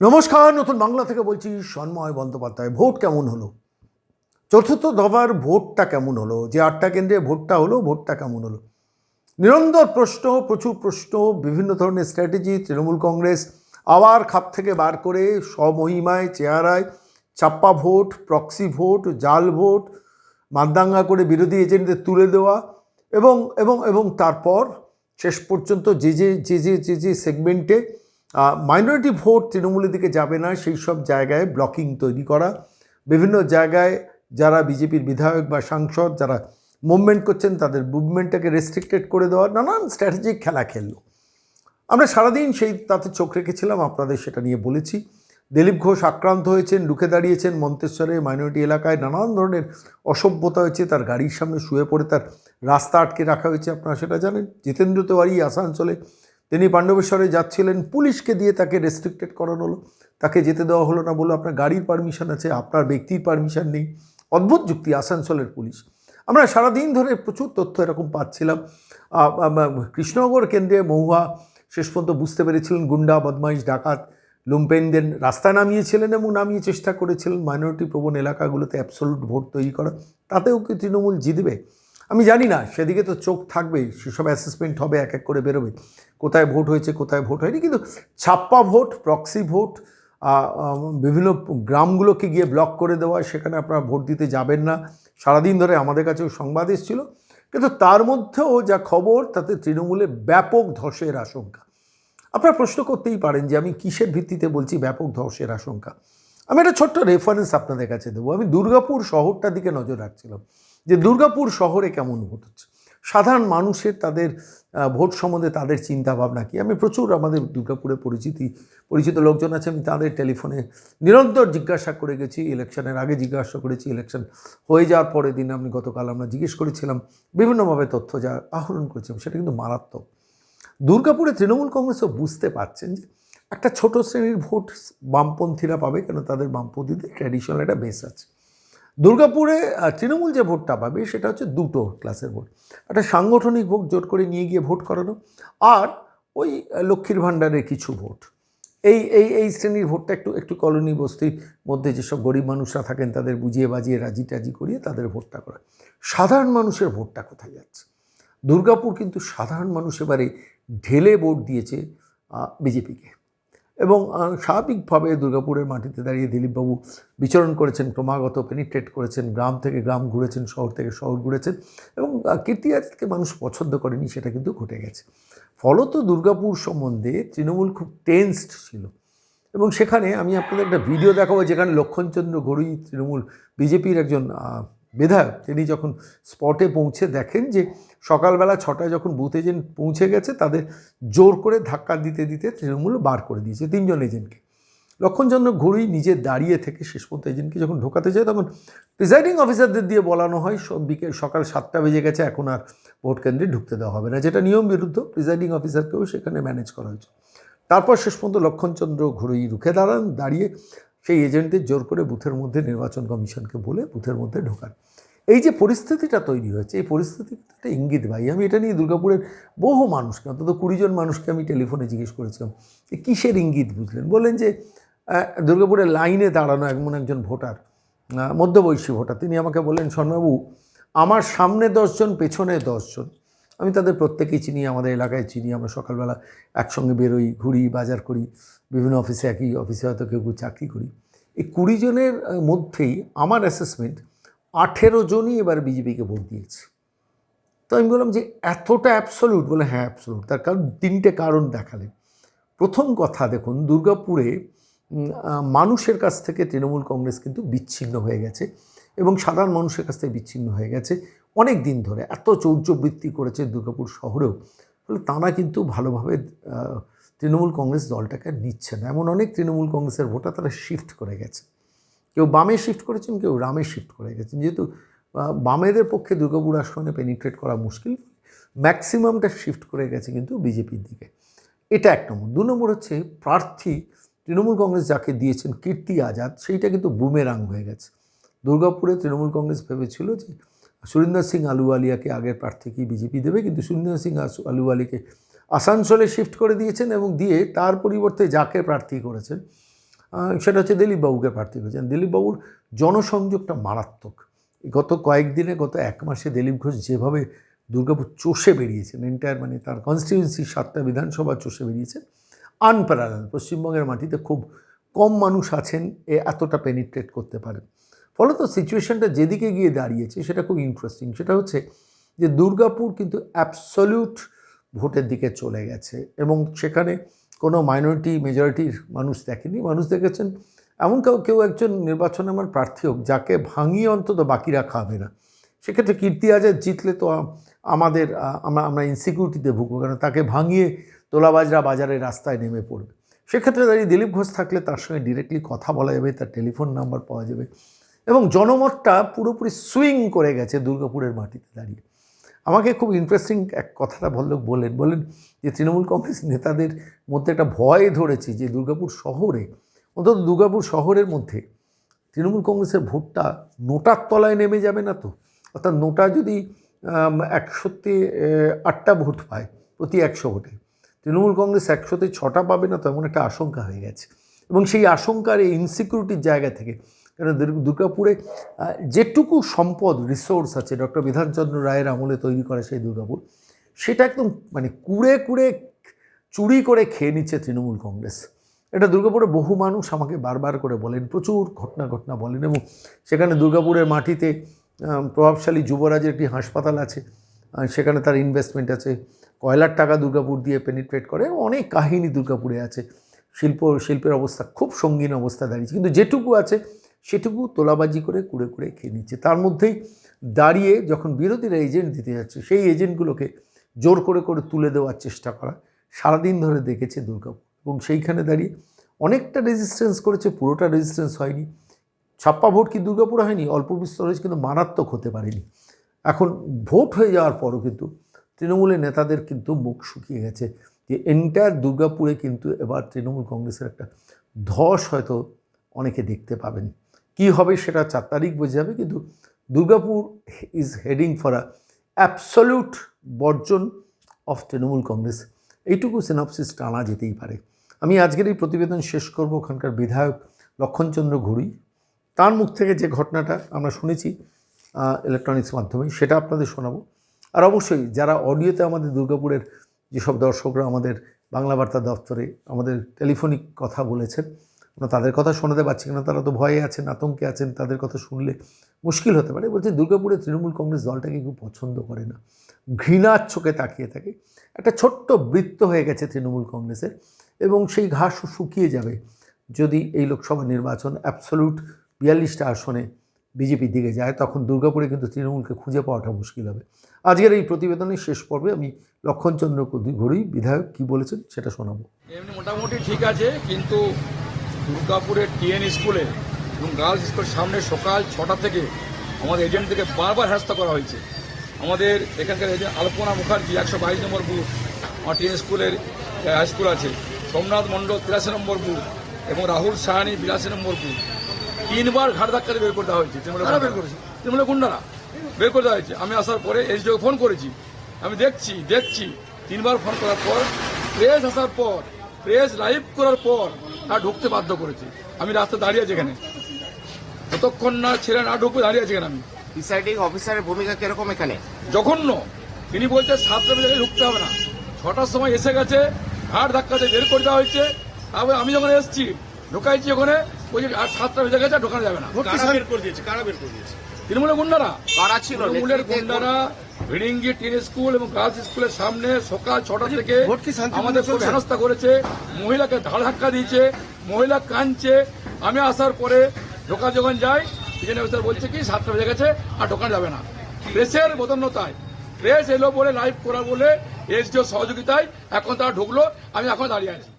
নমস্কার, নতুন বাংলা থেকে বলছি সন্ময় বন্দ্যোপাধ্যায়। ভোট কেমন হলো? চতুর্থ দফার ভোটটা কেমন হলো? যে আটটা কেন্দ্রে ভোটটা হলো, ভোটটা কেমন হলো? নিরন্তর প্রশ্ন, প্রচুর প্রশ্ন, বিভিন্ন ধরনের স্ট্র্যাটেজি তৃণমূল কংগ্রেস, আবার খাপ থেকে বার করে স্বমহিমায়, চেহারায়, চাপ্পা ভোট প্রক্সি ভোট, জাল ভোট মারদাঙ্গা করে বিরোধী এজেন্টদের তুলে দেওয়া এবং এবং এবং তারপর শেষ পর্যন্ত যে যে যে যে যে যে সেগমেন্টে মাইনরিটি ভোট তৃণমূলের দিকে যাবে না, সেই সব জায়গায় ব্লকিং তৈরি করা। বিভিন্ন জায়গায় যারা বিজেপির বিধায়ক বা সাংসদ, যারা মুভমেন্ট করছেন, তাদের মুভমেন্টটাকে রেস্ট্রিক্টেড করে দেওয়া, নানান স্ট্র্যাটেজিক খেলা খেললো। আমরা সারাদিন সেই তাতে চোখ রেখেছিলাম, আপনাদের সেটা নিয়ে বলেছি। দিলীপ ঘোষ আক্রান্ত হয়েছেন লুকে দাঁড়িয়েছেন মন্তেশ্বরে মাইনরিটি এলাকায়, নানান ধরনের অসভ্যতা হয়েছে, তার গাড়ির সামনে শুয়ে পড়ে, তার রাস্তা আটকে রাখা হয়েছে, আপনারা সেটা জানেন। জিতেন্দ্র তেওয়ারি, আসানসোলে তিনি পাণ্ডবেশ্বরে যাচ্ছিলেন, পুলিশকে দিয়ে তাকে রেস্ট্রিক্টেড করানো হলো। তাকে যেতে দেওয়া হলো না বলে আপনার গাড়ির পারমিশন আছে, আপনার ব্যক্তির পারমিশন নেই। অদ্ভুত যুক্তি, আসানসোলের পুলিশ। আমরা সারাদিন ধরে প্রচুর তথ্য এরকম পাচ্ছিলাম। কৃষ্ণনগর কেন্দ্রে মহুয়া, শেষ পর্যন্ত বুঝতে পেরেছিলেন গুন্ডা, বদমাইশ, ডাকাত, লুম্পেনদের রাস্তায় নামিয়েছিলেন এবং নামিয়ে চেষ্টা করেছিলেন মাইনরিটি প্রবণ এলাকাগুলোতে অ্যাবসলুট ভোট তৈরি করা। তাতেও কি তৃণমূল জিতবে? আমি জানি না, সেদিকে তো চোখ থাকবে সেসব অ্যাসেসমেন্ট হবে, এক এক করে বেরোবে। কোথায় ভোট হয়েছে, কোথায় ভোট হয়নি, কিন্তু ছাপ্পা ভোট প্রক্সি ভোট বিভিন্ন গ্রামগুলোকে গিয়ে ব্লক করে দেওয়া, সেখানে আপনারা ভোট দিতে যাবেন না। সারাদিন ধরে আমাদের কাছেও সংবাদ এসেছিল। কিন্তু তার মধ্যেও যা খবর, তাতে তৃণমূলে ব্যাপক ধসের আশঙ্কা। আপনারা প্রশ্ন করতেই পারেন যে আমি কিসের ভিত্তিতে বলছি ব্যাপক ধসের আশঙ্কা? আমি একটা ছোট্ট রেফারেন্স আপনাদের কাছে দেবো। আমি দুর্গাপুর শহরটার দিকে নজর রাখছিলাম যে দুর্গাপুর শহরে কেমন ভোট হচ্ছে। সাধারণ মানুষের তাদের ভোট সম্বন্ধে তাদের চিন্তা ভাবনা কি? আমি প্রচুর আমাদের দুর্গাপুরে পরিচিতি, পরিচিত লোকজন আছে, আমি তাদের টেলিফোনে নিরন্তর জিজ্ঞাসা করে গেছি, ইলেকশনের আগে জিজ্ঞাসা করেছি, ইলেকশন হয়ে যাওয়ার পরের দিন আমি গতকাল আমরা জিজ্ঞেস করেছিলাম, বিভিন্নভাবে তথ্য যা আহরণ করেছিলাম, সেটা কিন্তু মারাত্মক। দুর্গাপুরে তৃণমূল কংগ্রেসও বুঝতে পারছেন যে একটা ছোট শ্রেণির ভোট বামপন্থীরা পাবে কেন? তাদের বামপন্থীদের ট্র্যাডিশনাল একটা বেস আছে। দুর্গাপুরে তৃণমূল যে ভোটটা পাবে সেটা হচ্ছে দুটো ক্লাসের ভোট। একটা সাংগঠনিক ভোট, জোট করে নিয়ে গিয়ে ভোট করানো, আর ওই লক্ষ্মীর ভাণ্ডারের কিছু ভোট। এই এই এই শ্রেণির ভোটটা একটু একটু কলোনি বস্তির মধ্যে যেসব গরিব মানুষরা থাকেন, তাদের বুঝিয়ে বাজিয়ে রাজি টাজি করিয়ে তাদের ভোটটা করা। সাধারণ মানুষের ভোটটা কোথায় যাচ্ছে? দুর্গাপুর কিন্তু সাধারণ মানুষ এবারে ঢেলে ভোট দিয়েছে বিজেপিকে। এবং স্বাভাবিকভাবে দুর্গাপুরের মাটিতে দাঁড়িয়ে দিলীপবাবু বিচরণ করেছেন ক্রমাগত পেনিট্রেট করেছেন গ্রাম থেকে গ্রাম ঘুরেছেন শহর থেকে শহর ঘুরেছেন এবং আহ, কীর্তি আজাদকে মানুষ পছন্দ করেনি সেটা কিন্তু ঘটে গেছে। ফলত দুর্গাপুর সম্বন্ধে তৃণমূল খুব টেন্সড ছিল এবং সেখানে আমি আপনাদের একটা ভিডিও দেখাবো যেখানে লক্ষণচন্দ্র ঘড়ুই তৃণমূল বিজেপির একজন বিধায়ক তিনি যখন স্পটে পৌঁছে দেখেন যে সকালবেলা ছটায় যখন বুথ এজেন্ট পৌঁছে গেছে, তাদের জোর করে ধাক্কা দিতে দিতে তৃণমূল বার করে দিয়েছে তিনজন এজেন্টকে লক্ষণচন্দ্র ঘড়ুই নিজে দাঁড়িয়ে থেকে শেষ পর্যন্ত এজেন্টকে যখন ঢোকাতে যায়, তখন প্রিসাইডিং অফিসারদের দিয়ে বলানো হয় সব বিকেল সকাল সাতটা বেজে গেছে, এখন আর ভোট কেন্দ্রে ঢুকতে দেওয়া হবে না। যেটা নিয়ম বিরুদ্ধ প্রিসাইডিং অফিসারকেও সেখানে ম্যানেজ করা হয়েছে। তারপর শেষ পর্যন্ত লক্ষণচন্দ্র ঘড়ুই রুখে দাঁড়ান, দাঁড়িয়ে সেই এজেন্টদের জোর করে বুথের মধ্যে নির্বাচন কমিশনকে বলে বুথের মধ্যে ঢোকান। এই যে পরিস্থিতিটা তৈরি হয়েছে, এই পরিস্থিতি একটা ইঙ্গিত ভাই, আমি এটা নিয়ে দুর্গাপুরের বহু মানুষকে, অন্তত কুড়িজন মানুষকে আমি টেলিফোনে জিজ্ঞেস করেছিলাম যে কিসের ইঙ্গিত বুঝলেন? বললেন যে দুর্গাপুরের লাইনে দাঁড়ানো এমন একজন ভোটার মধ্যবয়সী ভোটার, তিনি আমাকে বললেন শর্মাবু আমার সামনে দশজন পেছনে দশজন আমি তাদের প্রত্যেকেই চিনি, আমাদের এলাকায় চিনি। আমরা সকালবেলা একসঙ্গে বেরোই, ঘুরি, বাজার করি, বিভিন্ন অফিসে একই অফিসে হয়তো কেউ কেউ চাকরি করি। এই কুড়ি জনের মধ্যেই আমার অ্যাসেসমেন্ট আঠেরো জনই এবার বিজেপিকে ভোট দিয়েছে। তো আমি বললাম যে, এতটা অ্যাবসলিউট বলে হ্যাঁ অ্যাবসলিউট তার কারণ তিনটে কারণ দেখালেন প্রথম কথা, দেখুন, দুর্গাপুরে মানুষের কাছ থেকে তৃণমূল কংগ্রেস কিন্তু বিচ্ছিন্ন হয়ে গেছে এবং সাধারণ মানুষের কাছ থেকে বিচ্ছিন্ন হয়ে গেছে। অনেক দিন ধরে এত চৌর্যবৃত্তি করেছে দুর্গাপুর শহরেও ফলে তাঁরা কিন্তু ভালোভাবে তৃণমূল কংগ্রেস দলটাকে নিচ্ছে না। এমন অনেক তৃণমূল কংগ্রেসের ভোটার তারা শিফট করে গেছে। কেউ বামে শিফট করেছেন, কেউ রামে শিফট করে গেছেন। যেহেতু বামেদের পক্ষে দুর্গাপুর আসনে পেনিট্রেট করা মুশকিল ম্যাক্সিমামটা শিফট করে গেছে কিন্তু বিজেপির দিকে। এটা এক নম্বর। দু নম্বর হচ্ছে প্রার্থী, তৃণমূল কংগ্রেস যাকে দিয়েছেন কীর্তি আজাদ, সেইটা কিন্তু বুমেরাং হয়ে গেছে। দুর্গাপুরে তৃণমূল কংগ্রেস ভেবেছিল যে সুরিন্দর সিং আলুওয়ালিয়াকে আগের প্রার্থী কি বিজেপি দেবে, কিন্তু সুরিন্দর সিং আলুওয়ালিকে আসানসোলে শিফট করে দিয়েছেন এবং দিয়ে তার পরিবর্তে যাকে প্রার্থী করেছেন সেটা হচ্ছে দিলীপবাবুকে প্রার্থী করেছেন। দিলীপবাবুর জনসংযোগটা মারাত্মক। গত কয়েকদিনে, গত এক মাসে দিলীপ ঘোষ যেভাবে দুর্গাপুর চষে বেরিয়েছেন এন্টায়ার মানে তার কনস্টিটিউন্সি সাতটা বিধানসভা চষে বেরিয়েছেন আনপ্যারাল পশ্চিমবঙ্গের মাটিতে খুব কম মানুষ আছেন, এ এতটা পেনিট্রেট করতে পারেন। ফলত সিচুয়েশনটা যেদিকে গিয়ে দাঁড়িয়েছে, সেটা খুব ইন্টারেস্টিং সেটা হচ্ছে যে দুর্গাপুর কিন্তু অ্যাবসলিউট ভোটের দিকে চলে গেছে এবং সেখানে কোনো মাইনরিটি মেজরিটির মানুষ দেখেনি। মানুষ দেখেছেন এমন কেউ কেউ একজন নির্বাচনে আমার প্রার্থী হোক, যাকে ভাঙিয়ে অন্তত বাকিরা খাবে না। সেক্ষেত্রে কীর্তি আজাদ জিতলে তো আমাদের আমরা আমরা ইনসিকিউরিটিতে ভুগবো কারণ তাকে ভাঙিয়ে তোলাবাজরা বাজারে রাস্তায় নেমে পড়বে। সেক্ষেত্রে দাঁড়িয়ে দিলীপ ঘোষ থাকলে তার সঙ্গে ডিরেক্টলি কথা বলা যাবে, তার টেলিফোন নাম্বার পাওয়া যাবে। এবং জনমতটা পুরোপুরি সুইং করে গেছে দুর্গাপুরের মাটিতে দাঁড়িয়ে। আমাকে খুব ইন্টারেস্টিং এক কথাটা ভদ্রলোক বললেন বলেন যে তৃণমূল কংগ্রেস নেতাদের মধ্যে একটা ভয় ধরেছে যে দুর্গাপুর শহরে, অন্তত দুর্গাপুর শহরের মধ্যে তৃণমূল কংগ্রেসের ভোটটা নোটার তলায় নেমে যাবে না তো? অর্থাৎ নোটা যদি একশোতে আটটা ভোট পায় প্রতি একশো ভোটে, তৃণমূল কংগ্রেস একশোতে ছটা পাবে না তো এমন একটা আশঙ্কা হয়ে গেছে। এবং সেই আশঙ্কার এই ইনসিকিউরিটির জায়গা থেকে দুর্গ- দুর্গাপুরে যেটুকু সম্পদ রিসোর্স আছে ডক্টর বিধানচন্দ্র রায়ের আমলে তৈরি করা সেই দুর্গাপুর, সেটা একদম মানে কুড়ে কুড়ে চুরি করে খেয়ে নিচ্ছে তৃণমূল কংগ্রেস। এটা দুর্গাপুরে বহু মানুষ আমাকে বারবার করে বলেন, প্রচুর ঘটনা ঘটনা বলেন এবং সেখানে দুর্গাপুরের মাটিতে প্রভাবশালী যুবরাজের একটি হাসপাতাল আছে সেখানে তার ইনভেস্টমেন্ট আছে, কয়লার টাকা দুর্গাপুর দিয়ে পেনিট্রেট করে অনেক কাহিনী দুর্গাপুরে আছে। শিল্প, শিল্পের অবস্থা, খুব সঙ্গীন অবস্থা দাঁড়িয়েছে। কিন্তু যেটুকু আছে সেটুকু তোলাবাজি করে কুড়ে কুড়ে খেয়ে নিচ্ছে। তার মধ্যেই দাঁড়িয়ে যখন বিরোধীরা এজেন্ট দিতে যাচ্ছে, সেই এজেন্টগুলোকে জোর করে করে তুলে দেওয়ার চেষ্টা করা। সারাদিন ধরে দেখেছে দুর্গাপুর এবং সেইখানে দাঁড়িয়ে অনেকটা রেজিস্ট্যান্স করেছে, পুরোটা রেজিস্ট্যান্স হয়নি। ছাপ্পা ভোট কি দুর্গাপুরে হয়নি? অল্প বিস্তর হয়েছে, কিন্তু মারাত্মক হতে পারেনি। এখন ভোট হয়ে যাওয়ার পরও কিন্তু তৃণমূলের নেতাদের কিন্তু মুখ শুকিয়ে গেছে যে এন্টায়ার দুর্গাপুরে কিন্তু এবার তৃণমূল কংগ্রেসের একটা ধস হয়তো অনেকে দেখতে পাবেন। কি হবে সেটা চার তারিখ বোঝা যাবে, কিন্তু Durgapur is heading for a absolute বর্জন অফ তৃণমূল কংগ্রেস। এইটুকু সিনপসিস টানা যেতেই পারে। আমি আজকের এই প্রতিবেদন শেষ করব ওখানকার বিধায়ক লক্ষণচন্দ্র ঘুরি তার মুখ থেকে যে ঘটনাটা আমরা শুনেছি ইলেকট্রনিক্স মাধ্যমে সেটা আপনাদের শোনাবো। আর অবশ্যই যারা অডিওতে আমাদের দুর্গাপুরের যেসব দর্শকরা আমাদের বাংলা বার্তা দপ্তরে আমাদের টেলিফোনিক কথা বলেছেন তাদের কথা শোনাতে পারছি না, তারা তো ভয়ে আছেন, আতঙ্কে আছেন, তাদের কথা শুনলে মুশকিল হতে পারে। বলছে, দুর্গাপুরে তৃণমূল কংগ্রেস দলটাকে কেউ পছন্দ করে না। ঘৃণার চোখে তাকিয়ে থাকে। একটা ছোট্ট বৃত্ত হয়ে গেছে তৃণমূল কংগ্রেসের এবং সেই ঘাস শুকিয়ে যাবে যদি এই লোকসভা নির্বাচন অ্যাবসলুট বিয়াল্লিশটা আসনে বিজেপির দিকে যায়, তখন দুর্গাপুরে কিন্তু তৃণমূলকে খুঁজে পাওয়াটা মুশকিল হবে। আজকের এই প্রতিবেদনের শেষ পর্বে আমি লক্ষণচন্দ্র ঘড়ি, বিধায়ক, কি বলেছেন সেটা শোনাবো। এমনি মোটামুটি ঠিক আছে, কিন্তু দুর্গাপুরের টিএন স্কুলে এবং গার্লস স্কুলের সামনে সকাল ছটা থেকে আমাদের এজেন্ট থেকে বারবার হ্যাস্তা করা হয়েছে। আমাদের এখানকার এজেন্ট আলপনা মুখার্জি একশো বাইশ নম্বর বুথ আমার টিএন স্কুলের হাই স্কুল আছে। সোমনাথ মণ্ডল তিরাশি নম্বর বুথ এবং রাহুল সাহানি বিরাশি নম্বর বুথ। তিনবার ঘাট ধাক্কা বের করে দেওয়া হয়েছে। তৃণমূলের বের করেছে? তৃণমূলের গুন্ডারা। বের করে দেওয়া হয়েছে। আমি আসার পরে এসডিও ফোন করেছি। আমি দেখছি দেখছি। তিনবার ফোন করার পর প্রেস আসার পর প্রেস লাইভ করার পর তা ঢুকতে বাধ্য করেছে। আমি রাস্তা দাঁড়িয়ে আছি এখানে। যতক্ষণ না ছেলে না ঢুকবে দাঁড়িয়ে আছি এখানে আমি। প্রিসাইডিং অফিসারের ভূমিকা কীরকম এখানে? জঘন্য। তিনি বলছে সাতটা বেজে ঢুকতে হবে না। ছটার সময় এসে গেছে ঘাট ধাক্কাতে বের করে দেওয়া হয়েছে। তারপরে আমি যখন এসেছি ঢুকাইছি ওখানে বলছি আর সাতটা বেজে গেছে আর ঢোকানো যাবে না। কারা বের করে দিয়েছে? কারা বের করে দিয়েছে? তৃণমূলের গুন্ডারা। কারা ছিল? তৃণমূলের গুন্ডারা ভিড়িঙ্গি টিন স্কুল এবং গার্লস স্কুলের সামনে সকাল ছটা থেকে ভোট আমাদের? হেনস্থা করেছে। মহিলাকে ধাড় ধাক্কা দিয়েছে মহিলা কাঁদছে। আমি আসার পরে ঢোকা যখন যাই পিছনে অফিসার বলছে কি সাতটা বেজে গেছে আর ঢোকানো যাবে না। প্রেসের বদন্যতায় প্রেস এলো বলে লাইভ করা বলে এসডিও সহযোগিতায় এখন তারা ঢুকলো আমি এখন দাঁড়িয়ে আছি।